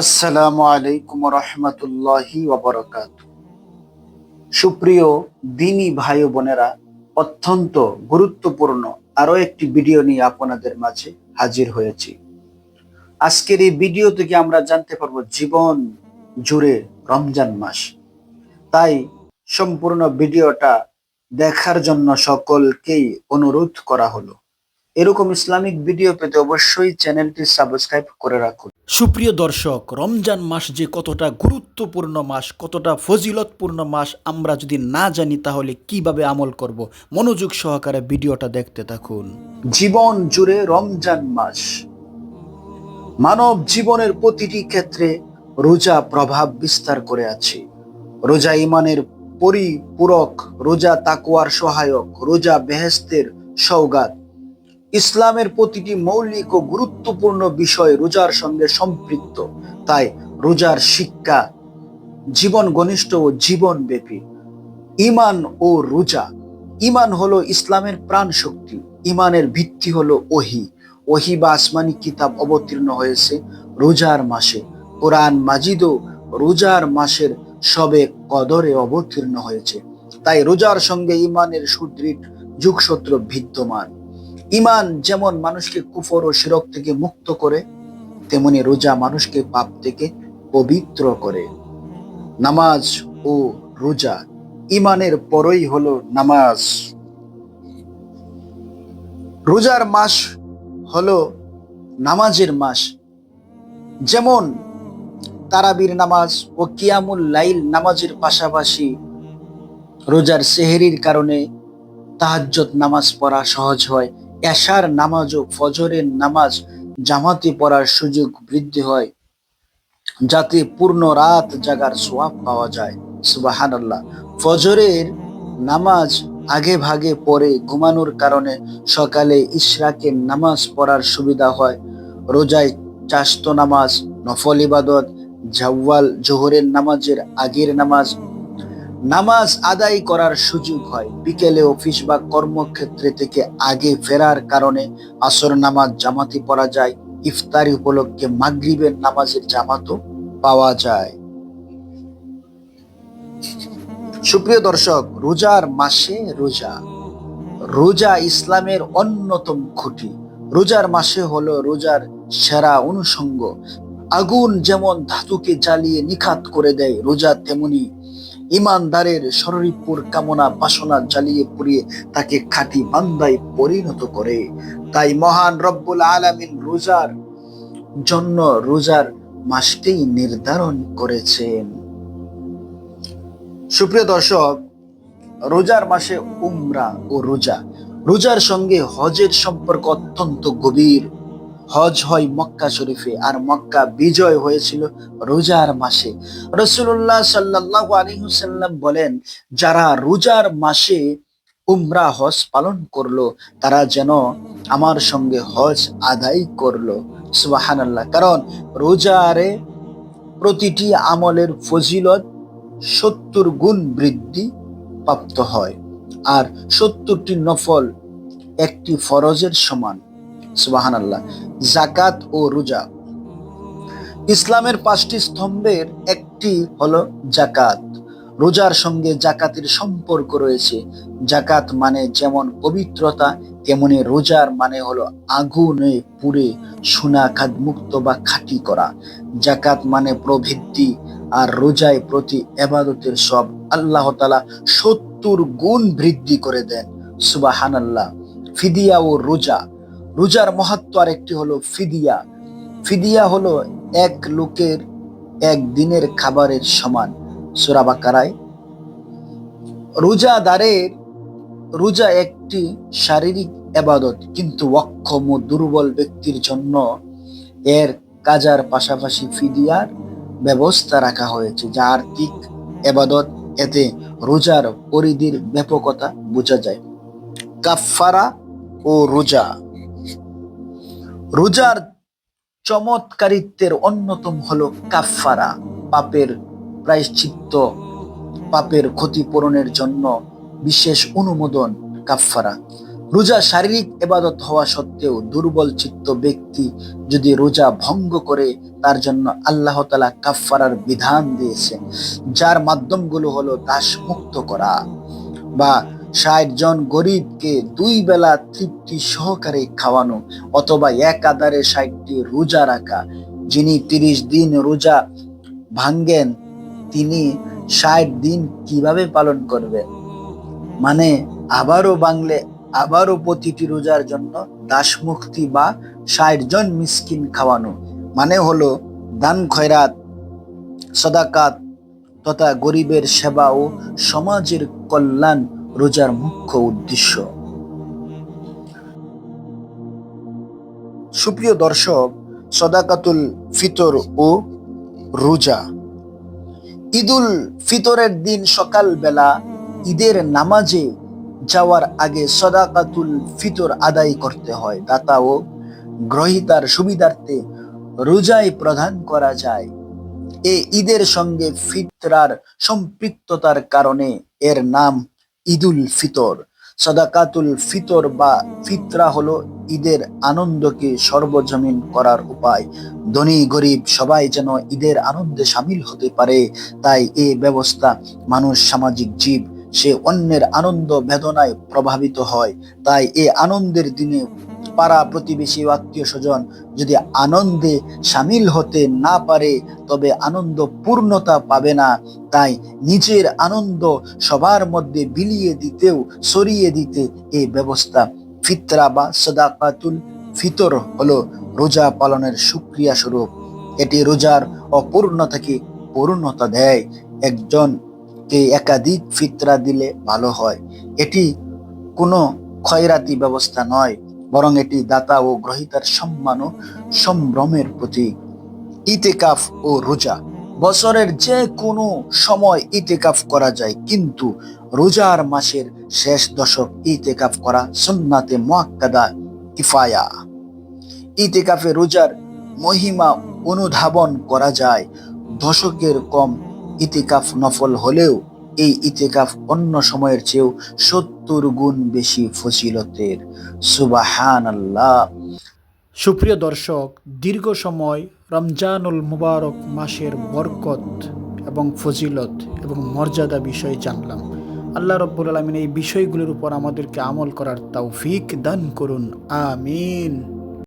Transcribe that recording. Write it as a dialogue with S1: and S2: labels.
S1: আসসালামু আলাইকুম রহমতুল্লাহি ওবরকাত। সুপ্রিয় দিনী ভাই বোনেরা, অত্যন্ত গুরুত্বপূর্ণ আরও একটি ভিডিও নিয়ে আপনাদের মাঝে হাজির হয়েছি। আজকের এই ভিডিও থেকে আমরা জানতে পারব জীবন জুড়ে রমজান মাস। তাই সম্পূর্ণ ভিডিওটা দেখার জন্য সকলকেই অনুরোধ করা হলো। এরকম ইসলামিক ভিডিও পেতে অবশ্যই চ্যানেলটি সাবস্ক্রাইব করে রাখুন।
S2: সুপ্রিয় দর্শক, রমজান মাস যে কতটা গুরুত্বপূর্ণ মাস, কতটা ফজিলতপূর্ণ মাস, আমরা যদি না জানি তাহলে কীভাবে আমল করব? মনোযোগ সহকারে ভিডিওটা দেখতে থাকুন।
S1: জীবন জুড়ে রমজান মাস। মানব জীবনের প্রতিটি ক্ষেত্রে রোজা প্রভাব বিস্তার করে আছে। রোজা ইমানের পরিপূরক, রোজা তাকুয়ার সহায়ক, রোজা বেহেস্তের সৌগাত ইসলামের প্রতিটি মৌলিক ও গুরুত্বপূর্ণ বিষয় রোজার সঙ্গে সম্পৃক্ত। তাই রোজার শিক্ষা জীবন ঘনিষ্ঠ ও জীবনব্যাপী। ইমান ও রোজা। ইমান হলো ইসলামের প্রাণ শক্তি ইমানের ভিত্তি হলো ওহি। ওহি বা আসমানি কিতাব অবতীর্ণ হয়েছে রোজার মাসে। কোরআন মাজিদও রোজার মাসের সবে কদরে অবতীর্ণ হয়েছে। তাই রোজার সঙ্গে ইমানের সুদৃঢ় যুগসূত্র বিদ্যমান। ইমান যেমন মানুষকে কুফর ও শিরক থেকে মুক্ত করে, তেমনি রোজা মানুষকে পাপ থেকে পবিত্র করে। নামাজ ও রোজা ইমানের পরই হলো নামাজ। রোজার মাস হলো নামাজের মাস। যেমন তারাবির নামাজ ও কিয়ামুল লাইল নামাজের পাশাপাশি রোজার সেহেরির কারণে তাহাজ্জত নামাজ পড়া সহজ হয়। এশার নামাজ ও ফজরের নামাজ জামাতে পড়ার সুযোগ বৃদ্ধি হয়। যাতে পূর্ণ রাত জাগার সোয়াব পাওয়া যায়। সুবাহান ফজরের নামাজ আগে ভাগে পড়ে ঘুমানোর কারণে সকালে ইশরাকের নামাজ পড়ার সুবিধা হয়। রোজায় চাস্ত নামাজ, নফল ইবাদত, জাওয়াল, জোহরের নামাজের আগের নামাজ নামাজ আদায় করার সুযোগ হয়। বিকেলে অফিস বা কর্মক্ষেত্রে থেকে আগে ফেরার কারণে আসর নামাজ জামাতি পড়া যায়। ইফতারি উপলক্ষে মাগরিবের নামাজের জামাতও পাওয়া যায়। সুপ্রিয় দর্শক, রোজার মাসে রোজা। রোজা ইসলামের অন্যতম খুঁটি। রোজার মাসে হলো রোজার সেরা অনুষঙ্গ। আগুন যেমন ধাতুকে জ্বালিয়ে নিখাত করে দেয়, রোজা তেমনি ইমানদারের শরীরপুর কামনা বাসনা জ্বালিয়ে পুড়িয়ে তাকে খাঁটি বান্দায় পরিণত করে। তাই মহান রব্বুল আলামিন রোজার জন্য রোজার মাসকেই নির্ধারণ করেছেন। সুপ্রিয় দর্শক, রোজার মাসে উমরা ও রোজা। রোজার সঙ্গে হজের সম্পর্ক অত্যন্ত গভীর। হজ হয় মক্কা শরীফে আর মক্কা বিজয় হয়েছিল রোজার মাসে। রসুল্লাহ সাল্লাহ আলিহুসাল্লাম বলেন, যারা রোজার মাসে উমরা হজ পালন করল, তারা যেন আমার সঙ্গে হজ আদায় করল। সুবাহান আল্লাহ কারণ রোজারে প্রতিটি আমলের ফজিলত সত্তর গুণ বৃদ্ধি প্রাপ্ত হয়। আর সত্তরটি নফল একটি ফরজের সমান। সুবাহান আল্লাহ জাকাত ও রোজা। ইসলামের পাঁচটি স্তম্ভের একটি হলো জাকাত রোজার সঙ্গে জাকাতের সম্পর্ক রয়েছে। জাকাত মানে যেমন পবিত্রতা, তেমনি রোজার মানে হলো আগুনে পুড়ে সোনা খাদ মুক্ত বা খাঁটি করা। জাকাত মানে প্রবৃদ্ধি আর রোজায় প্রতি এবাদতের সব আল্লাহ তালা সত্তর গুণ বৃদ্ধি করে দেন। সুবাহান আল্লাহ ফিদিয়া ও রোজা রোজার মহত্ব আর একটি হলো ফিদিয়া। ফিদিয়া হলো এক লোকের এক দিনের খাবারের সমান। সুরাবাকারায় রোজাদারের, রোজা একটি শারীরিক এবাদত, কিন্তু অক্ষম ও দুর্বল ব্যক্তির জন্য এর কাজার পাশাপাশি ফিদিয়ার ব্যবস্থা রাখা হয়েছে। যা আর্থিক এবাদত, এতে রোজার পরিধির ব্যাপকতা বোঝা যায়। কাফারা ও রোজা। রোজার চমৎকারিত্বের অন্যতম হলো কাফারা পাপের প্রায়শ্চিত্ত, পাপের ক্ষতিপূরণের জন্য বিশেষ অনুমোদন কাফারা রোজা শারীরিক এবাদত হওয়া সত্ত্বেও দুর্বল চিত্ত ব্যক্তি যদি রোজা ভঙ্গ করে, তার জন্য আল্লাহ তালা কাফফারার বিধান দিয়েছেন, যার মাধ্যমগুলো হলো দাস মুক্ত করা বা ষাট জন গরিবকে দুই বেলা তৃপ্তি সহকারে খাওয়ানো, অথবা এক আধারে ষাটটি রোজা রাখা। যিনি তিরিশ দিন রোজা ভাঙ্গেন, তিনি ষাট দিন কীভাবে পালন করবেন? মানে আবারও বাংলে, আবারও প্রতিটি রোজার জন্য দাসমুক্তি বা ষাট জন মিসকিন খাওয়ানো। মানে হলো দান, খয়রাত, সদাকাত তথা গরিবের সেবা ও সমাজের কল্যাণ রোজার মুখ্য উদ্দেশ্য। সুপ্রিয় দর্শক, সদাকাতুল ফিতর ও রোজা। ঈদুল ফিতরের দিন সকালবেলা ঈদের নামাজে যাওয়ার আগে সদাকাতুল ফিতর আদায় করতে হয়। দাতা ও গ্রহিতার সুবিধার্থে রোজাই প্রদান করা যায়। এ ঈদের সঙ্গে ফিতরার সম্পৃক্ততার কারণে এর নাম ঈদুল ফিতর। সদাকাতুল ফিতর বা ফিতরা হলো ঈদের আনন্দকে সর্বজনীন করার উপায়। ধনী, গরিব সবাই যেন ঈদের আনন্দে সামিল হতে পারে, তাই এ ব্যবস্থা মানুষ সামাজিক জীব সে অন্যের আনন্দ বেদনায় প্রভাবিত হয়। তাই এ আনন্দের দিনে পাড়া প্রতিবেশী আত্মীয় স্বজন যদি আনন্দে সামিল হতে না পারে, তবে আনন্দ পূর্ণতা পাবে না। তাই নিজের আনন্দ সবার মধ্যে বিলিয়ে দিতেও, সরিয়ে দিতে এই ব্যবস্থা। ফিতরা বা সদাকাতুল ফিতর হলো রোজা পালনের সুক্রিয়া স্বরূপ। এটি রোজার অপূর্ণতাকে পূর্ণতা দেয়। একজনকে একাধিক ফিতরা দিলে ভালো হয়। এটি কোনো ক্ষয়রাতি ব্যবস্থা নয়, বরং এটি দাতা ও গ্রহিতার সম্মান ও সম্ভ্রমের প্রতীক। ইতেকাফ ও রোজা। বছরের যে কোনো সময় ইতেকাফ করা যায়, কিন্তু রোজার মাসের শেষ দশক ইতেকাফ করা সুন্নাতে মুআক্কাদা কিফায়া। ইতেকাফে রোজার মহিমা অনুধাবন করা যায়। দশকের কম ইতিকাফ নফল হলেও এই ইতিকাফ অন্য সময়ের চেয়েও সত্তর গুণ বেশি ফজিলতের। সুবাহান আল্লাহ
S2: সুপ্রিয় দর্শক, দীর্ঘ সময় রমজানুল মুবারক মাসের বরকত এবং ফজিলত এবং মর্যাদা বিষয়ে জানলাম। আল্লাহ রব্বুল আলমিন এই বিষয়গুলোর উপর আমাদেরকে আমল করার তৌফিক দান করুন। আমিন।